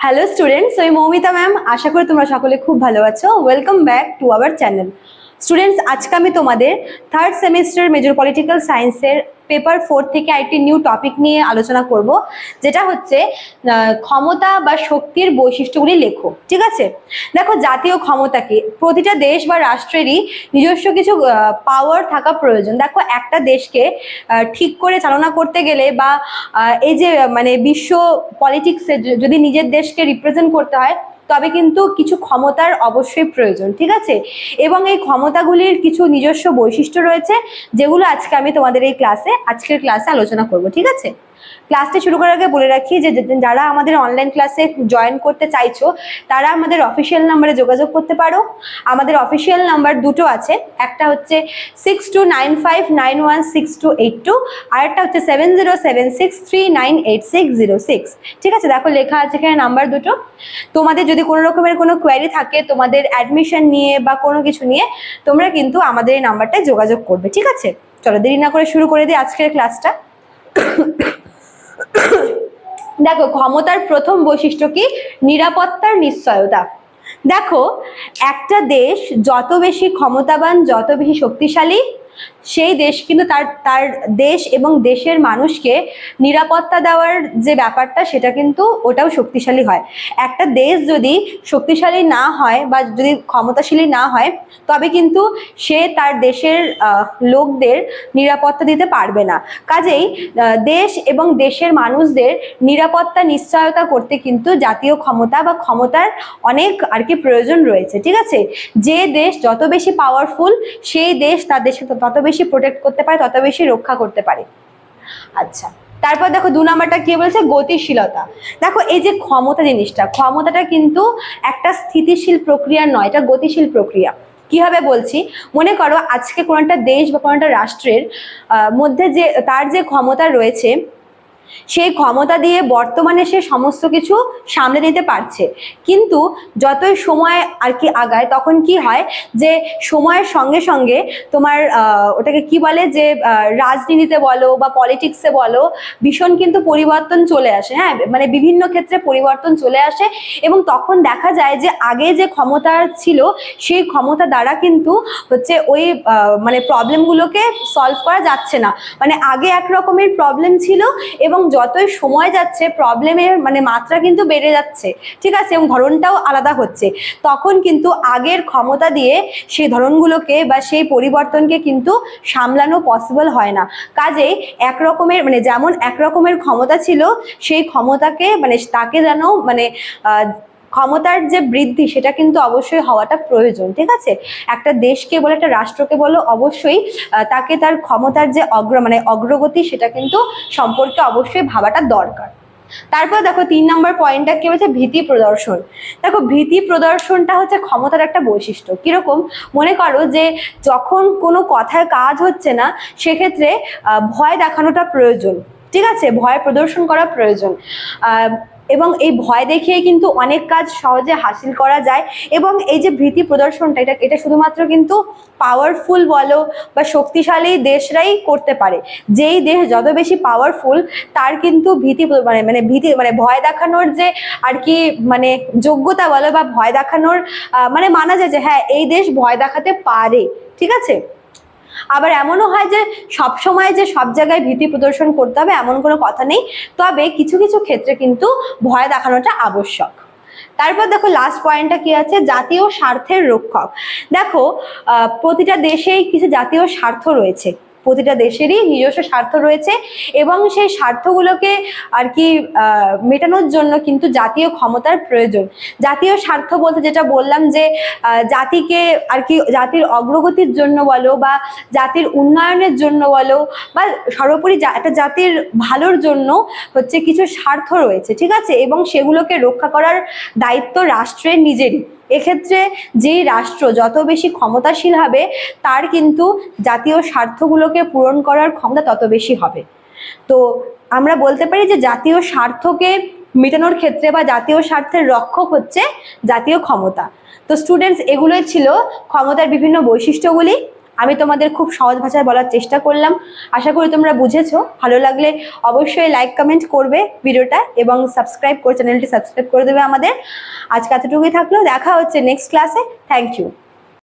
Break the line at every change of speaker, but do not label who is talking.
Hello students আমি Moumita ma'am আশা করি তোমরা সকলে খুব ভালো আছো। Welcome back to our channel students আজকে আমি তোমাদের থার্ড সেমিস্টার মেজর পলিটিক্যাল সায়েন্সের পেপার ফোর থেকে আরেকটি নিউ টপিক নিয়ে আলোচনা করব, যেটা হচ্ছে ক্ষমতা বা শক্তির বৈশিষ্ট্যগুলি লেখো, ঠিক আছে? দেখো, জাতীয় ক্ষমতা কি প্রতিটা দেশ বা রাষ্ট্রেরই নিজস্ব কিছু পাওয়ার থাকা প্রয়োজন। দেখো, একটা দেশকে ঠিক করে চালনা করতে গেলে বা এই যে মানে বিশ্ব পলিটিক্সে যদি নিজের দেশকে রিপ্রেজেন্ট করতে হয়, তবে কিন্তু কিছু ক্ষমতার অবশ্যই প্রয়োজন, ঠিক আছে? এবং এই ক্ষমতাগুলির কিছু নিজস্ব বৈশিষ্ট্য রয়েছে, যেগুলো আজকে আমি তোমাদের এই ক্লাসে আজকের ক্লাসে আলোচনা করব, ঠিক আছে? ক্লাসটা শুরু করার আগে বলে রাখি যে যারা আমাদের অনলাইন ক্লাসে জয়েন করতে চাইছো, তারা আমাদের অফিসিয়াল নাম্বারে যোগাযোগ করতে পারো। আমাদের অফিসিয়াল নাম্বার দুটো আছে, একটা হচ্ছে six two nine five nine one six two eight two আর একটা হচ্ছে seven zero seven six three nine eight six zero six ঠিক আছে? দেখো, লেখা আছে এখানে নাম্বার দুটো। তোমাদের যদি কোনো রকমের কোনো কোয়ারি থাকে, তোমাদের অ্যাডমিশন নিয়ে বা কোনো কিছু নিয়ে, তোমরা কিন্তু আমাদের এই নাম্বারটায় যোগাযোগ করবে, ঠিক আছে? চলো, দেরি না করে শুরু করে দিই আজকের ক্লাসটা দেখো, ক্ষমতার প্রথম বৈশিষ্ট্য কি? নিরাপত্তার নিশ্চয়তা। দেখো, একটা দেশ যত বেশি ক্ষমতাবান, যত বেশি শক্তিশালী সেই দেশ কিন্তু তার তার দেশ এবং দেশের মানুষকে নিরাপত্তা দেওয়ার যে ব্যাপারটা, সেটা কিন্তু ওটাও শক্তিশালী হয়। একটা দেশ যদি শক্তিশালী না হয় বা যদি ক্ষমতাশালী না হয়, তবে কিন্তু সে তার দেশের লোকদের নিরাপত্তা দিতে পারবে না। কাজেই দেশ এবং দেশের মানুষদের নিরাপত্তা, নিশ্চয়তা করতে কিন্তু জাতীয় ক্ষমতা বা ক্ষমতার অনেক আর কি প্রয়োজন রয়েছে, ঠিক আছে? যে দেশ যত বেশি পাওয়ারফুল সেই দেশ তার দেশে তত বেশি প্রোটেক্ট করতে পারে, তত বেশি রক্ষা করতে পারে। আচ্ছা তারপর দেখো দু নম্বরটা কি বলছে? গতিশীলতা। দেখো এই যে ক্ষমতা জিনিসটা, ক্ষমতাটা কিন্তু একটা স্থিতিশীল প্রক্রিয়া নয়, এটা গতিশীল প্রক্রিয়া। কীভাবে বলছি? মনে করো আজকে কোনো একটা দেশ বা কোনো একটা রাষ্ট্রের মধ্যে যে, তার যে ক্ষমতা রয়েছে সেই ক্ষমতা দিয়ে বর্তমানে সে সমস্ত কিছু সামলে নিতে পারছে। কিন্তু যতই সময় আর কি আগায়, তখন কি হয় যে সময়ের সঙ্গে সঙ্গে তোমার ওটাকে কি বলে যে রাজনীতিতে বলো বা পলিটিক্সে বলো, ভীষণ কিন্তু পরিবর্তন চলে আসে। হ্যাঁ মানে বিভিন্ন ক্ষেত্রে পরিবর্তন চলে আসে এবং তখন দেখা যায় যে আগে যে ক্ষমতা ছিল, সেই ক্ষমতা দ্বারা কিন্তু হচ্ছে ওই মানে প্রবলেমগুলোকে সলভ করা যাচ্ছে না। মানে আগে এক রকমের প্রবলেম ছিল এবং যতই সময় যাচ্ছে প্রবলেমের মানে মাত্রা কিন্তু বেড়ে যাচ্ছে। ঠিক আছে? এবং ধরনটাও আলাদা হচ্ছে। তখন কিন্তু আগের ক্ষমতা দিয়ে সেই ধরনগুলোকে বা সেই পরিবর্তনকে কিন্তু সামলানো পসিবল হয় না। কাজেই এক রকমের মানে যেমন এক রকমের ক্ষমতা ছিল, সেই ক্ষমতাকে মানে তাকে যেন মানে ক্ষমতার যে বৃদ্ধি, সেটা কিন্তু অবশ্যই হওয়াটা প্রয়োজন, ঠিক আছে? একটা দেশকে বলে, একটা রাষ্ট্রকে বলো, অবশ্যই তাকে তার ক্ষমতার যে অগ্র মানে অগ্রগতি, সেটা কিন্তু সম্পর্কে অবশ্যই ভাবাটা দরকার। তারপর দেখো, তিন নম্বর পয়েন্টটা কি হচ্ছে ভীতি প্রদর্শন। দেখো, ভীতি প্রদর্শনটা হচ্ছে ক্ষমতার একটা বৈশিষ্ট্য। কীরকম? মনে করো যে, যখন কোনো কথায় কাজ হচ্ছে না, সেক্ষেত্রে ভয় দেখানোটা প্রয়োজন, ঠিক আছে? ভয় প্রদর্শন করা প্রয়োজন। এবং এই ভয় দেখিয়ে কিন্তু অনেক কাজ সহজে হাসিল করা যায় এবং এই যে ভীতি প্রদর্শনটা, এটা এটা শুধুমাত্র কিন্তু পাওয়ারফুল বলো বা শক্তিশালী দেশরাই করতে পারে। যেই দেশ যত বেশি পাওয়ারফুল তার কিন্তু ভীতি মানে মানে ভীতি মানে ভয় দেখানোর যে আর কি মানে যোগ্যতা বলো বা ভয় দেখানোর মানে মানা যায় যে হ্যাঁ এই দেশ ভয় দেখাতে পারে। ঠিক আছে? আবার এমনও হয় যে সব সময় যে সব জায়গায় ভীতি প্রদর্শন করতে হবে, এমন কোনো কথা নেই। তবে কিছু কিছু ক্ষেত্রে কিন্তু ভয় দেখানোটা আবশ্যক। তারপর দেখো লাস্ট পয়েন্টটা কি আছে? জাতীয় স্বার্থের রক্ষক। দেখো প্রতিটা দেশেই কিছু জাতীয় স্বার্থ রয়েছে। প্রতিটা দেশেরই নিজস্ব স্বার্থ রয়েছে এবং সেই স্বার্থগুলোকে আর কি মেটানোর জন্য কিন্তু জাতীয় ক্ষমতার প্রয়োজন। জাতীয় স্বার্থ বলতে যেটা বললাম যে জাতিকে আর কি, জাতির অগ্রগতির জন্য বলো বা জাতির উন্নয়নের জন্য বলো বা সর্বোপরি একটা জাতির ভালোর জন্য হচ্ছে কিছু স্বার্থ রয়েছে, ঠিক আছে? এবং সেগুলোকে রক্ষা করার দায়িত্ব রাষ্ট্রের নিজেরই। এক্ষেত্রে যে রাষ্ট্র যত বেশি ক্ষমতাশীল হবে, তার কিন্তু জাতীয় স্বার্থগুলোকে পূরণ করার ক্ষমতা তত বেশি হবে। তো আমরা বলতে পারি যে জাতীয় স্বার্থকে মেটানোর ক্ষেত্রে বা জাতীয় স্বার্থের রক্ষক হচ্ছে জাতীয় ক্ষমতা। তো স্টুডেন্টস এগুলোই ছিল ক্ষমতার বিভিন্ন বৈশিষ্ট্যগুলি। আমি তোমাদের খুব সহজ ভাষায় বলার চেষ্টা করলাম। আশা করি তোমরা বুঝেছ। ভালো লাগলে অবশ্যই লাইক কমেন্ট করবে ভিডিওটা এবং সাবস্ক্রাইব করে চ্যানেলটি সাবস্ক্রাইব করে দেবে আমাদের। আজকে এতটুকুই থাকল। দেখা হচ্ছে নেক্সট ক্লাসে থ্যাংক ইউ